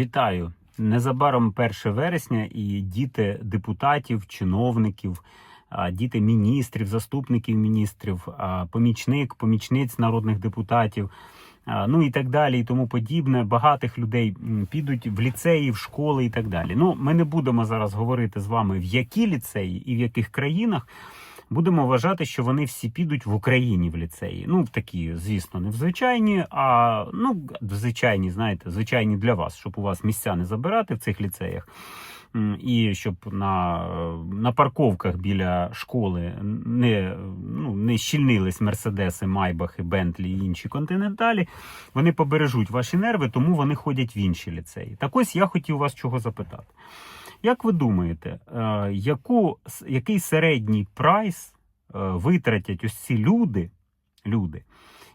Вітаю! Незабаром 1 вересня і діти депутатів, чиновників, діти міністрів, заступників міністрів, помічник, помічниць народних депутатів, ну і так далі, і тому подібне. Багатих людей підуть в ліцеї, в школи і так далі. Ну, ми не будемо зараз говорити з вами в які ліцеї і в яких країнах. Будемо вважати, що вони всі підуть в Україні в ліцеї. Ну, такі, звісно, не в звичайні, а ну, в звичайні, знаєте, звичайні для вас, щоб у вас місця не забирати в цих ліцеях. І щоб на, на парковках біля школи не, ну, не щільнились Мерседеси, Майбахи, Бентлі і інші континенталі, вони побережуть ваші нерви, тому вони ходять в інші ліцеї. Так ось я хотів вас чого запитати. Як ви думаєте, е, яку, який середній прайс е, витратять ось ці люди, люди,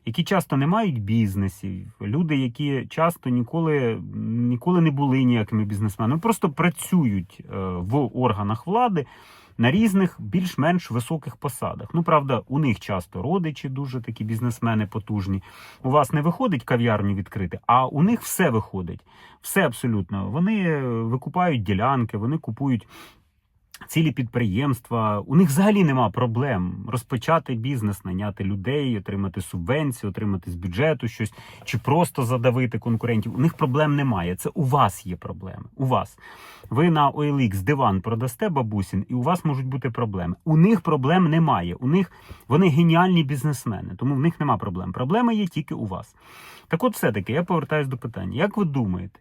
які часто не мають бізнесів, люди, які часто ніколи, ніколи не були ніякими бізнесменами, просто працюють е, в органах влади на різних більш-менш високих посадах. Ну, правда, у них часто родичі дуже такі бізнесмени потужні. У вас не виходить кав'ярню відкрити, а у них все виходить. Все абсолютно. Вони е, викупають ділянки, вони купують цілі підприємства. У них взагалі нема проблем розпочати бізнес, наняти людей, отримати субвенцію, отримати з бюджету щось чи просто задавити конкурентів. У них проблем немає. Це у вас є проблеми. У вас. Ви на OLX диван продасте бабусін, і у вас можуть бути проблеми. У них проблем немає. У них вони геніальні бізнесмени, тому в них нема проблем. Проблеми є тільки у вас. Так от, все-таки я повертаюсь до питання. Як ви думаєте,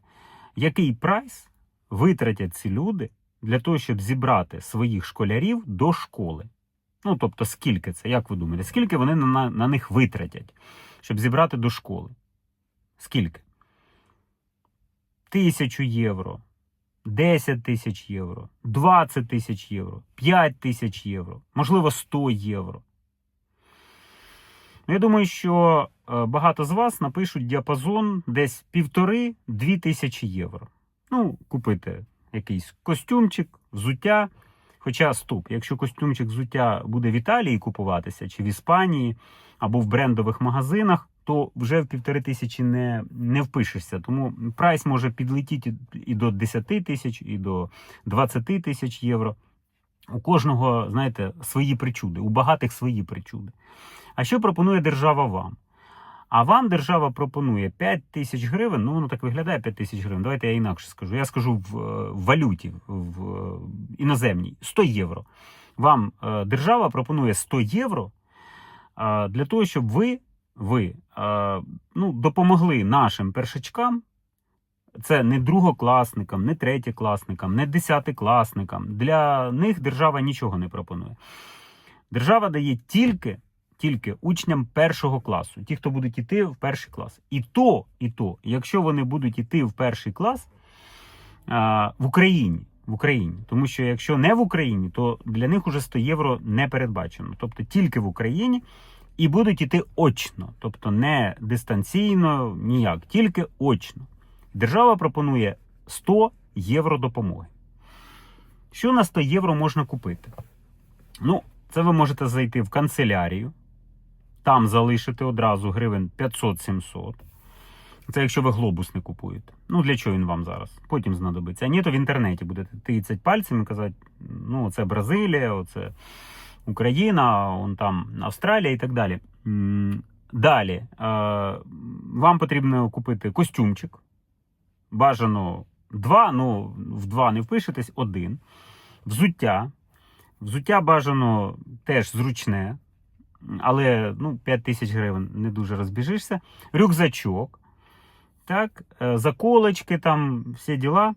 який прайс витратять ці люди для того, щоб зібрати своїх школярів до школи? Ну, тобто, скільки це, як ви думаєте, скільки вони на, на, них витратять, щоб зібрати до школи? Скільки? Тисячу євро, 10 тисяч євро, 20 тисяч євро, 5 тисяч євро, можливо, 100 євро. Ну, я думаю, що е, багато з вас напишуть діапазон десь півтори-дві тисячі євро. Ну, купити якийсь костюмчик, взуття. Хоча стоп, якщо костюмчик взуття буде в Італії купуватися, чи в Іспанії, або в брендових магазинах, то вже в півтори тисячі не, не впишешся. Тому прайс може підлетіти і до 10 тисяч, і до 20 тисяч євро. У кожного, знаєте, свої причуди, у багатих свої причуди. А що пропонує держава вам? А вам держава пропонує 5 тисяч гривень. Ну воно так виглядає 5 тисяч гривень. Давайте я інакше скажу. Я скажу в, е, валюті, в е, іноземній 100 євро. Вам е, держава пропонує 100 євро для того, щоб ви, ви ну, допомогли нашим першачкам. Це не другокласникам, не третєкласникам, не десятикласникам. Для них держава нічого не пропонує. Держава дає тільки тільки учням першого класу, ті, хто будуть йти в перший клас. І то, і то, якщо вони будуть йти в перший клас а, в Україні, в Україні, тому що якщо не в Україні, то для них уже 100 євро не передбачено. Тобто тільки в Україні і будуть йти очно, тобто не дистанційно, ніяк, тільки очно. Держава пропонує 100 євро допомоги. Що на 100 євро можна купити? Ну, це ви можете зайти в канцелярію, там залишити одразу гривень 500-700. Це якщо ви глобус не купуєте. Ну, для чого він вам зараз? Потім знадобиться. А ні, то в інтернеті будете тицять пальцем і казати, ну, це Бразилія, оце Україна, он там Австралія і так далі. Далі, е, вам потрібно купити костюмчик. Бажано два, ну, в два не впишетесь, один. Взуття. Взуття бажано теж зручне, але ну, 5 тисяч гривень не дуже розбіжишся. Рюкзачок, так, е, заколочки, там всі діла.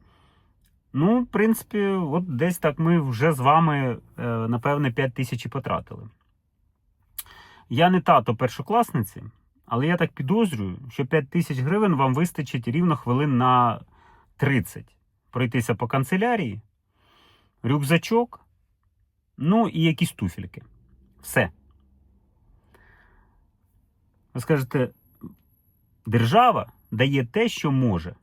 Ну, в принципі, от десь так ми вже з вами, е, напевне, 5 тисяч потратили. Я не тато першокласниці, але я так підозрюю, що 5 тисяч гривень вам вистачить рівно хвилин на 30. Пройтися по канцелярії, рюкзачок. Ну і якісь туфельки. Все. Ви скажете, держава дає те, що може.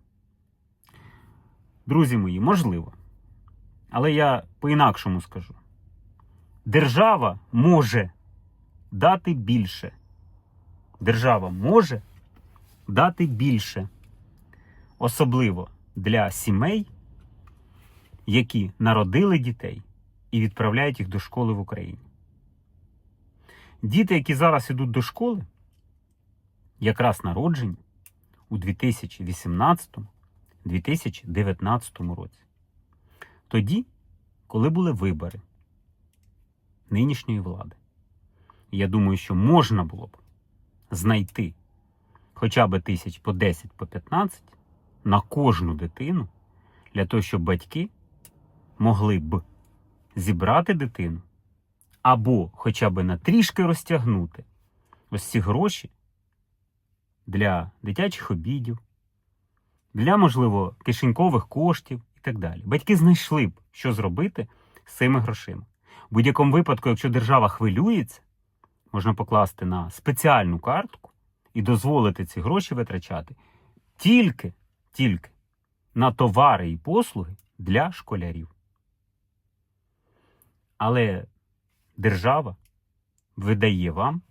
Друзі мої, можливо. Але я по-інакшому скажу. Держава може дати більше. Держава може дати більше. Особливо для сімей, які народили дітей і відправляють їх до школи в Україні. Діти, які зараз ідуть до школи, якраз народжені у 2018-2019 році. Тоді, коли були вибори нинішньої влади. Я думаю, що можна було б знайти хоча б тисяч по 10, по 15 на кожну дитину, для того, щоб батьки могли б зібрати дитину або хоча б на трішки розтягнути ось ці гроші для дитячих обідів, для, можливо, кишенькових коштів і так далі. Батьки знайшли б, що зробити з цими грошима. В будь-якому випадку, якщо держава хвилюється, можна покласти на спеціальну картку і дозволити ці гроші витрачати тільки, тільки на товари і послуги для школярів. Але держава видає вам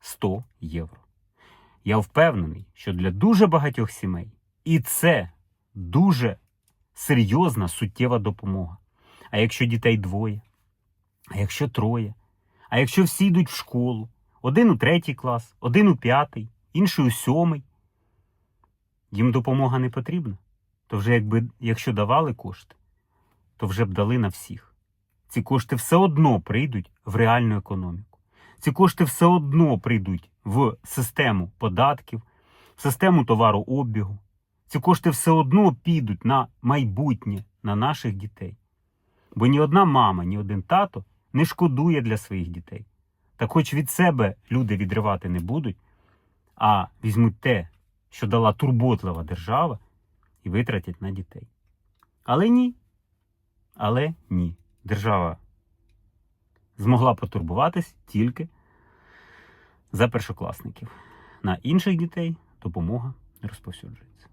100 євро. Я впевнений, що для дуже багатьох сімей і це дуже серйозна суттєва допомога. А якщо дітей двоє, а якщо троє, а якщо всі йдуть в школу, один у третій клас, один у п'ятий, інший у сьомий, їм допомога не потрібна. То вже якби, якщо давали кошти, то вже б дали на всіх. Ці кошти все одно прийдуть в реальну економіку. Ці кошти все одно прийдуть в систему податків, в систему товарообігу. Ці кошти все одно підуть на майбутнє, на наших дітей. Бо ні одна мама, ні один тато не шкодує для своїх дітей. Так хоч від себе люди відривати не будуть, а візьмуть те, що дала турботлива держава, і витратять на дітей. Але ні. Але ні. Держава змогла потурбуватись тільки за першокласників. На інших дітей допомога не розповсюджується.